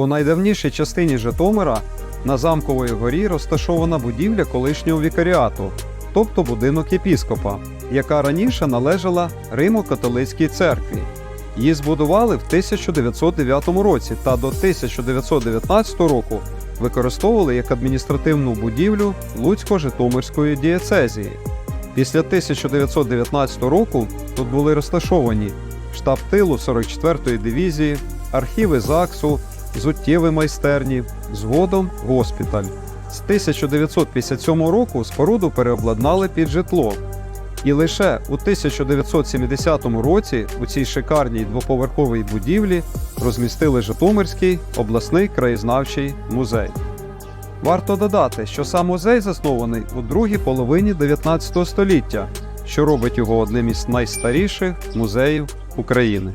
У найдавнішій частині Житомира на замковій горі розташована будівля колишнього вікаріату, тобто будинок єпіскопа, яка раніше належала Римо-католицькій церкві. Її збудували в 1909 році та до 1919 року використовували як адміністративну будівлю Луцько-Житомирської дієцезії. Після 1919 року тут були розташовані штаб тилу 44-ї дивізії, архіви ЗАГСу, зуттєві майстерні, згодом госпіталь. З 1957 року споруду переобладнали під житло. І лише у 1970 році у цій шикарній двоповерховій будівлі розмістили Житомирський обласний краєзнавчий музей. Варто додати, що сам музей заснований у другій половині 19 століття, що робить його одним із найстаріших музеїв України.